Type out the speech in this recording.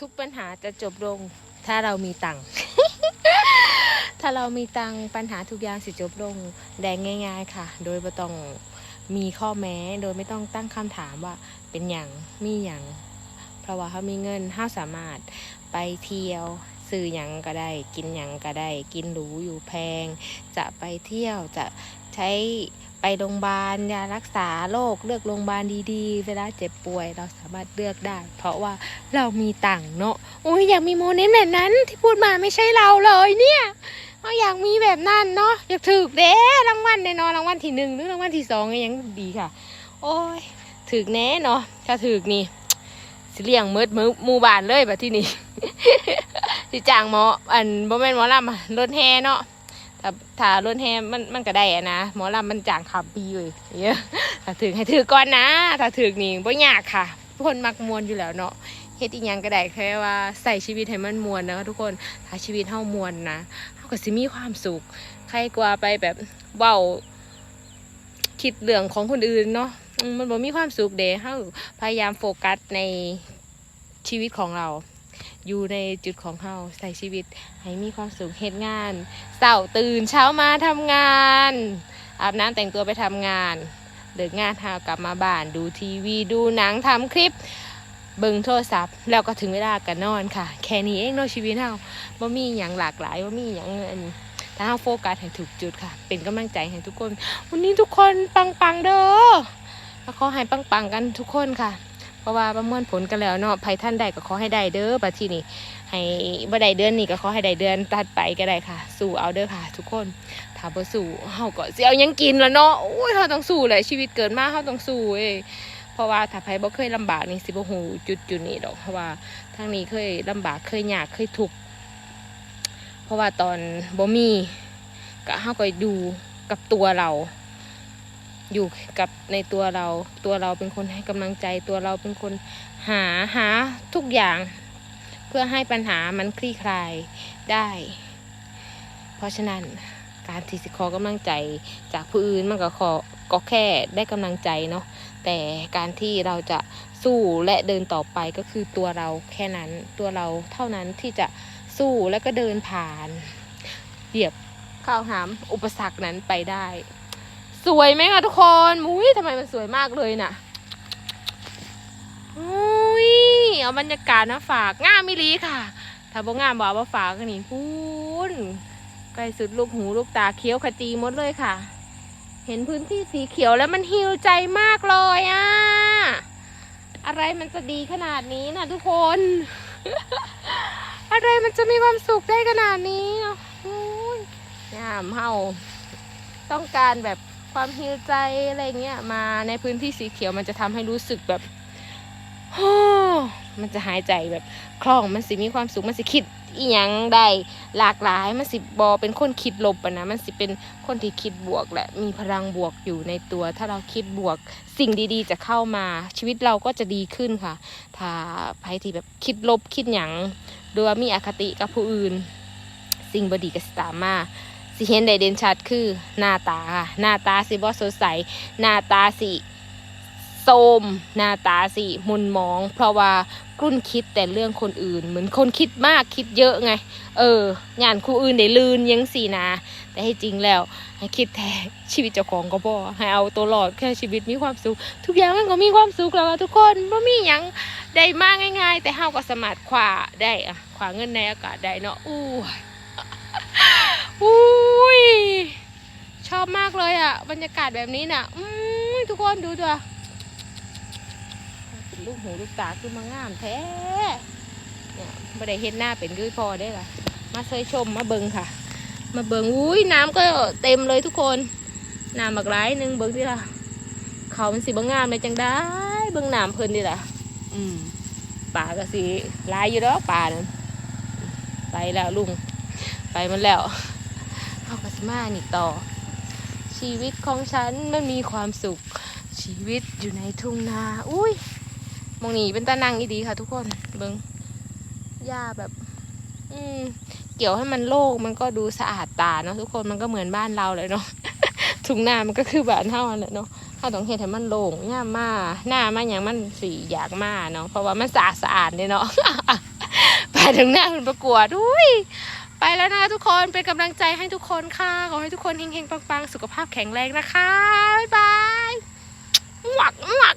ทุกปัญหาจะจบลง ถ้าเรามีตังค์ ถ้าเรามีตังค์ปัญหาทุกอย่างสิจบลงแดงง่าย ๆ ค่ะ โดยไม่ต้องมีข้อแม้โดยไม่ต้องตั้งคำถามว่าเป็นอย่างมีอย่าง เพราะว่าเขามีเงินเขาสามารถไปเที่ยวซื้อหยังก็ได้ กินหยังก็ได้ กินหรูอยู่แพง จะไปเที่ยวจะใช้ ไปโรงพยาบาลยารักษาโรคเลือกโรงพยาบาลดีๆ เวลาเจ็บป่วย เราสามารถเลือกได้ เพราะว่าเรามีตังค์เนาะโอ้ยอยากมีโมเมนต์แบบนั้นที่พูดมาไม่ใช่เราเลยเนี่ยเราอยากมีแบบนั้นเนาะอยากถือเด้รางวัลแน่นอนรางวัลที่หนึ่งหรือรางวัลที่สองก็ยังดีค่ะ โอ้ยถือแน่เนาะถ้าถือนี่สิเลี้ยงมิดมือหมู่บ้านเลยแบบที่นี่สิจ้างหมออันบ่แม่นหมอลำรถแห่เนาะ ถ้าถ้ารถแห่มันมันก็ได้อะนะหมอลำมันจางขับปีเลยเยอะถ้าถึงให้ถือก่อนนะ ถ้าถึกนี่บ่ยากค่ะ ทุกคนมักมวนอยู่แล้วเนาะเฮ็ดอีหยังก็ได้แค่ว่าใส่ชีวิตให้มันมวนนะทุกคนถ้าชีวิตเฮามวนนะเฮาก็สิมีความสุขใครกว่าไปแบบเว้าคิดเรื่องของคนอื่นเนาะมมันบ่มีความสุขเด้เฮาพยายามโฟกัสในชีวิตของเรา อยู่ในจุดของเราใส่ชีวิต ให้มีความสุขเหตุงานเสาร์ตื่นเช้ามาทำงาน อาบน้ำแต่งตัวไปทำงานเลิกงานหากลับมาบ้านดูทีวีดูหนังทำคลิปเบิ่งโทรศัพท์แล้วก็ถึงเวลากันนอนค่ะ แค่นี้เองเนาะชีวิตเราบ่มีอย่างหลากหลายบ่มีอย่างอันนี้ถ้าเราโฟกัสให้ถูกจุดค่ะ เป็นกำลังใจให้ทุกคน วันนี้ทุกคนปังๆเด้อแล้วขอให้ปังๆกันทุกคนค่ะ ราะว่าประเมวลผลกันแล้วเนาะภัยท่านใดก็ขอให้ได้เด้อบัดทีนี้ให้บ่ได้เดือนนี้ก็ขอให้ได้เดือนตัดไปก็ได้ค่ะ สู้เอาเด้อค่ะ ทุกคนถ้าบ่สู้เฮาก็สิเอายังกินละเนาะโอ้ยเฮาต้องสู้แหละชีวิตเกิดมาเฮาต้องสู้เอ้เพราะว่าถ้าไผบ่เคยลำบากนี่สิบ่ฮู้จุดจุดนี้ดอกเพราะว่าทางนี้เคยลำบากเคยยากเคยทุกข์เพราะว่าตอนบ่มีก็เฮาก็ดูกับตัวเรา อยู่กับในตัวเรา ตัวเราเป็นคนให้กำลังใจ ตัวเราเป็นคนหาหาทุกอย่าง เพื่อให้ปัญหามันคลี่คลายได้ เพราะฉะนั้นการที่สิขอกำลังใจจากผู้อื่นมันก็ขอก็แค่ได้กำลังใจเนาะแต่การที่เราจะสู้และเดินต่อไปก็คือตัวเราแค่นั้นตัวเราเท่านั้นที่จะสู้แล้วก็เดินผ่านเหยียบข้าวหามอุปสรรคนั้นไปได้ สวยไหมคะทุกคนมุ้ยทำไมมันสวยมากเลยน่ะอุ้ยเอาบรรยากาศมาฝากงามมิลีค่ะ ถ้าบ่งามบอกว่าฝากกันนี่พูนใกล้สุดลูกหูลูกตาเขียวขจีหมดเลยค่ะ เห็นพื้นที่สีเขียวแล้วมันฮิวใจมากเลยอะ อะไรมันจะดีขนาดนี้นะทุกคน อะไรมันจะมีความสุขได้ขนาดนี้อะอุ้ยงามเฮาต้องการแบบ ความฮิวใจอะไรเงี้ยมาในพื้นที่สีเขียวมันจะทำให้รู้สึกแบบมันจะหายใจแบบคล่องมันสิมีความสุขมันสิคิดอีหยังได้หลากหลายมันสิบอเป็นคนคิดลบอะนะมันสิเป็นคนที่คิดบวกแหละมีพลังบวกอยู่ในตัว ถ้าเราคิดบวกสิ่งดีๆ จะเข้ามา ชีวิตเราก็จะดีขึ้นค่ะ ถ้าใครที่แบบคิดลบคิดหยังหรือว่ามีอคติกับผู้อื่น สิ่งบดีก็สตามมา สิเห็นได้เด่นชัดคือหน้าตาค่ะ หน้าตาสิบ่สดใส หน้าตาสิโทมหน้าตาสิมุนมอง เพราะว่ากลุ้นคิดแต่เรื่องคนอื่น เหมือนคนคิดมากคิดเยอะไง เอองานคู่อื่นได้ลืนยังสีนะแต่ให้จริงแล้วให้คิดแท้ชีวิตเจ้าของก็พอให้เอาตัวรอดแค่ชีวิตมีความสุข ทุกอย่างมันก็มีความสุขแล้วทุกคนไม่มีหยังได้มากง่าย ๆ แต่เฮาก็สามารถคว้าได้อะคว้าเงินในอากาศได้เนาะอู้ยชอบมากเลยอะ บรรยากาศแบบนี้น่ะอืมทุกคนดูตัวลูกหูลูกตาคือมางามแท้เนี่ยไม่ได้เห็นหน้าเป็นคือพอได้ล่ะ มาเซยชมมาเบิงค่ะ มาเบิงอุ้ยน้ำก็เต็มเลยทุกคนน้ำบักหลายหนึงเบิงดิล่ะ เขามันสิบางามเลยจังได้เบิงน้ำเพิ่นดิล่ะ อืมป่าก็สิหลายอยู่ดอกป่านั่นไปแล้วลุง ไปมันแล้วเอากัสมานี่ต่อ ชีวิตของฉันมันมีความสุข ชีวิตอยู่ในทุ่งนา อุ้ยมองนี่เป็นตานังอีดีค่ะ ทุกคน เบิงหญ้าแบบ อืมเกี่ยวให้มันโล่งมันก็ดูสะอาดตาเนาะทุกคนมันก็เหมือนบ้านเราเลยเนาะทุ่งนามันก็คือบ้านเฮาแหละเนาะเฮาต้องเห็นให้มันโล่งหญ้ามาหน้ามันอย่างมันสีอยากมาเนาะเพราะว่ามันสะอาดสะอาดเนี่ยเนาะไปถึงหน้าหุ่นประกวดอุ้ย ไปแล้วนะทุกคนเป็นกำลังใจให้ทุกคนค่ะ ขอให้ทุกคนเฮงๆปังๆ สุขภาพแข็งแรงนะคะ บ๊ายบายหวักหวัก